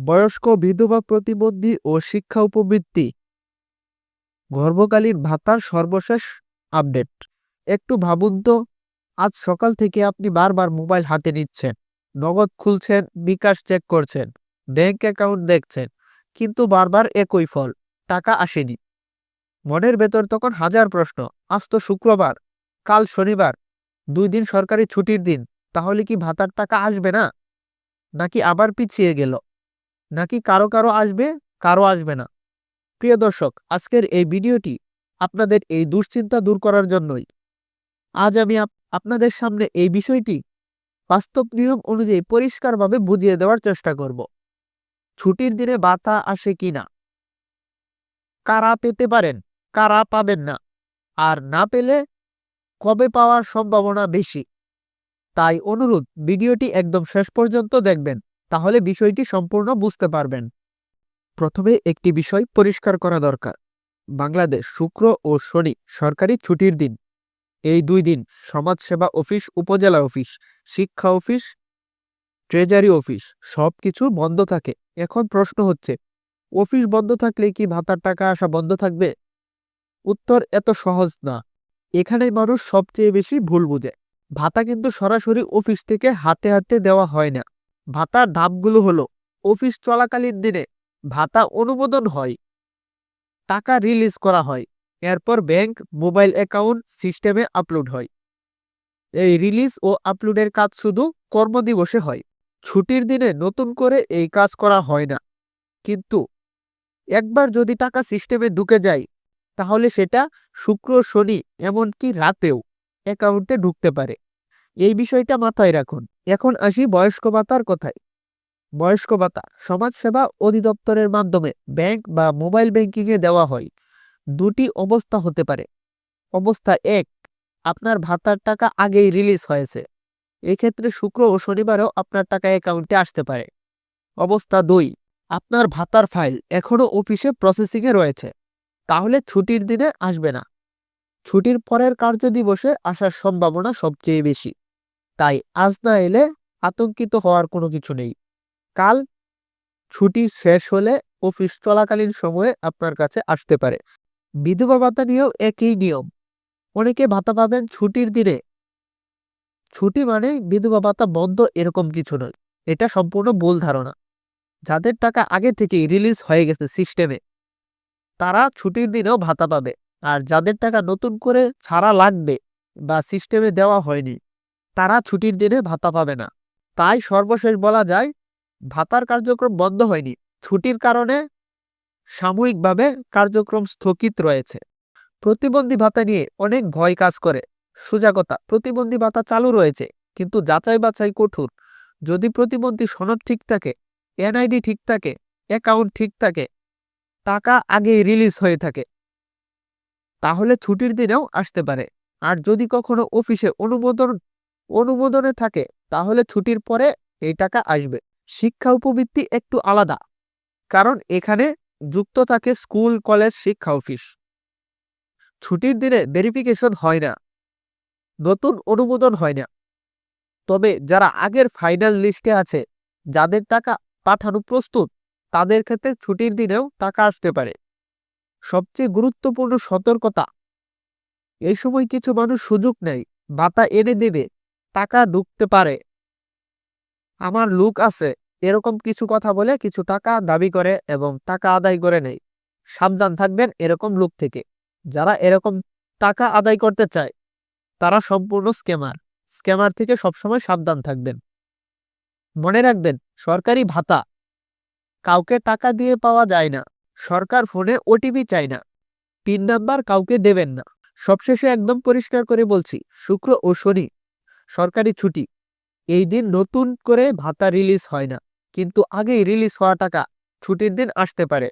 বয়স্ক, বিধবা প্রতিবন্ধী ও শিক্ষা উপবৃত্তি। গর্ভকালীন ভাতার সর্বশেষ আপডেট। একটু ভাবুন তো, আজ সকাল থেকে আপনি বারবার মোবাইল হাতে নিচ্ছেন, নগদ খুলছেন, বিকাশ চেক করছেন ব্যাংক অ্যাকাউন্ট দেখছেন, কিন্তু বারবার একই ফল, টাকা আসেনি। মনের ভেতর তখন হাজার প্রশ্ন, আজ তো শুক্রবার, কাল শনিবার, দুই দিন সরকারি ছুটির দিন, তাহলে কি ভাতার টাকা আসবে না? নাকি আবার পিছিয়ে গেল? নাকি কারও কারও আসবে কারও আসবে না। প্রিয় দর্শক, আজকের এই ভিডিওটি আপনাদের এই দুশ্চিন্তা দূর করার জন্যই। আজ আমি আপনাদের সামনে এই বিষয়টি বাস্তব নিয়ম অনুযায়ী পরিষ্কারভাবে বুঝিয়ে দেওয়ার চেষ্টা করব। ছুটির দিনে বাতা আসে কি না? কারা পেতে পারেন, কারা পাবেন না? আর না পেলে কবে পাওয়ার সম্ভাবনা বেশি? তাই অনুরোধ, ভিডিওটি একদম শেষ পর্যন্ত দেখবেন। তাহলে বিষয়টি সম্পূর্ণ বুঝতে পারবেন। প্রথমে একটি বিষয় পরিষ্কার করা দরকার। বাংলাদেশ শুক্র ও শনি সরকারি ছুটির দিন। এই দুই দিন সমাজসেবা অফিস, উপজেলা অফিস, শিক্ষা অফিস, ট্রেজারি অফিস সব কিছু বন্ধ থাকে। এখন প্রশ্ন হচ্ছে, অফিস বন্ধ থাকলে কি ভাতার টাকা আসা বন্ধ থাকবে? উত্তর এত সহজ না। এখানেই মানুষ সবচেয়ে বেশি ভুল বুঝে। ভাতা কিন্তু সরাসরি অফিস থেকে হাতে হাতে দেওয়া হয় না। ভাতার ধাপগুলো হলো, অফিস চলাকালীন দিনে ভাতা অনুমোদন হয়, টাকা রিলিজ করা হয়, এরপর ব্যাংক মোবাইল অ্যাকাউন্ট সিস্টেমে আপলোড হয়। এই রিলিজ ও আপলোডের কাজ শুধু কর্মদিবসে হয়, ছুটির দিনে নতুন করে এই কাজ করা হয় না। কিন্তু একবার যদি টাকা সিস্টেমে ঢুকে যায়, তাহলে সেটা শুক্র, শনি, এমনকি রাতেও অ্যাকাউন্টে ঢুকতে পারে। এই বিষয়টা মাথায় রাখুন। এখন আসি বয়স্ক ভাতার কথায়। বয়স্ক ভাতা সমাজসেবা অধিদপ্তরের মাধ্যমে ব্যাংক বা মোবাইল ব্যাংকিংয়ে দেওয়া হয়। দুটি অবস্থা হতে পারে। অবস্থা এক, আপনার ভাতার টাকা আগেই রিলিজ হয়েছে। এক্ষেত্রে শুক্র ও শনিবারেও আপনার টাকা অ্যাকাউন্টে আসতে পারে। অবস্থা দুই, আপনার ভাতার ফাইল এখনও অফিসে প্রসেসিংয়ে রয়েছে। তাহলে ছুটির দিনে আসবে না। ছুটির পরের কার্যদিবসে আসার সম্ভাবনা সবচেয়ে বেশি। তাই আজ না এলে আতঙ্কিত হওয়ার কোনো কিছু নেই। কাল ছুটি শেষ হলে অফিস চলাকালীন সময়ে আপনার কাছে আসতে পারে। বিধবা ভাতা নিয়েও একই নিয়ম। অনেকে ভাতা পাবেন ছুটির দিনে। ছুটি মানে বিধবা ভাতা বন্ধ এরকম কিছু নয়। এটা সম্পূর্ণ ভুল ধারণা। যাদের টাকা আগে থেকেই রিলিজ হয়ে গেছে সিস্টেমে তারা ছুটির দিনেও ভাতা পাবে। আর যাদের টাকা নতুন করে ছাড়া লাগবে বা সিস্টেমে দেওয়া হয়নি তারা ছুটির দিনে ভাতা পাবে না। তাই সর্বশেষ বলা যায়, ভাতার কার্যক্রম বন্ধ হয়নি। ছুটির কারণে সাময়িকভাবে কার্যক্রম স্থগিত রয়েছে। প্রতিবন্ধী ভাতা নিয়ে অনেক ভয় কাজ করে। সোজা কথা, প্রতিবন্ধী ভাতা চালু রয়েছে, কিন্তু যাচাই বাছাই কঠোর। যদি প্রতিবন্ধী সনদ ঠিক থাকে, এনআইডি ঠিক থাকে, অ্যাকাউন্ট ঠিক থাকে, টাকা আগেই রিলিজ হয়ে থাকে, তাহলে ছুটির দিনেও আসতে পারে। আর যদি কখনো অফিসে অনুমোদন অনুমোদনে থাকে, তাহলে ছুটির পরে এই টাকা আসবে। শিক্ষা উপবৃত্তি একটু আলাদা, কারণ এখানে যুক্ত থাকে স্কুল, কলেজ, শিক্ষা অফিস। ছুটির দিনে ভেরিফিকেশন হয় না, নতুন অনুমোদন হয় না। তবে যারা আগের ফাইনাল লিস্টে আছে, যাদের টাকা পাঠানো প্রস্তুত, তাদের ক্ষেত্রে ছুটির দিনেও টাকা আসতে পারে। সবচেয়ে গুরুত্বপূর্ণ সতর্কতা, এই সময় কিছু মানুষ সুযোগ নেয় বাতা এনে দেবে টাকা ঢুকতে পারে। আমার লুক আছে, এরকম কিছু কথা বলে কিছু টাকা দাবি করে এবং টাকা আদায় করে নেয়। সাবধান থাকবেন এরকম লুক থেকে। যারা এরকম টাকা আদায় করতে চায়, তারা সম্পূর্ণ স্ক্যামার। স্ক্যামার থেকে সবসময় সাবধান থাকবেন। মনে রাখবেন, সরকারি ভাতা। কাউকে টাকা দিয়ে পাওয়া যায় না। সরকার ফোনে ওটিপি চায় না। পিন নাম্বার কাউকে দেবেন না। সবশেষে একদম পরিষ্কার করে বলছি, শুক্র ও শনি। সরকারি ছুটি। এই দিন নতুন করে ভাতা রিলিজ হয় না, কিন্তু আগেই রিলিজ হওয়া টাকা ছুটির দিন আসতে পারে।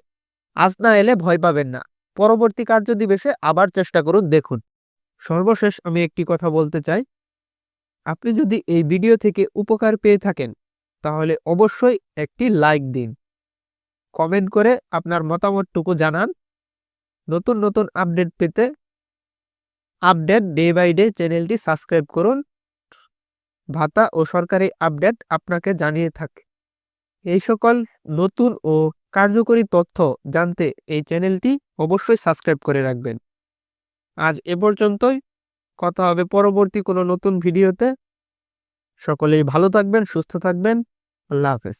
আজ না এলে ভয় পাবেন না। পরবর্তী কার্যদিবসে আবার চেষ্টা করুন দেখুন। সর্বশেষ আমি একটি কথা বলতে চাই। আপনি যদি এই ভিডিও থেকে উপকার পেয়ে থাকেন, তাহলে অবশ্যই একটি লাইক দিন। কমেন্ট করে আপনার মতামতটুকু জানান। নতুন নতুন আপডেট পেতে আপডেট ডে বাই ডে চ্যানেলটি সাবস্ক্রাইব করুন। ভাতা ও সরকারি আপডেট আপনাকে জানিয়ে থাকে। এই সকল নতুন ও কার্যকরী তথ্য জানতে এই চ্যানেলটি অবশ্যই সাবস্ক্রাইব করে রাখবেন। আজ এ পর্যন্তই। কথা হবে পরবর্তী কোনো নতুন ভিডিওতে। সকলেই ভালো থাকবেন, সুস্থ থাকবেন। আল্লাহ হাফেজ।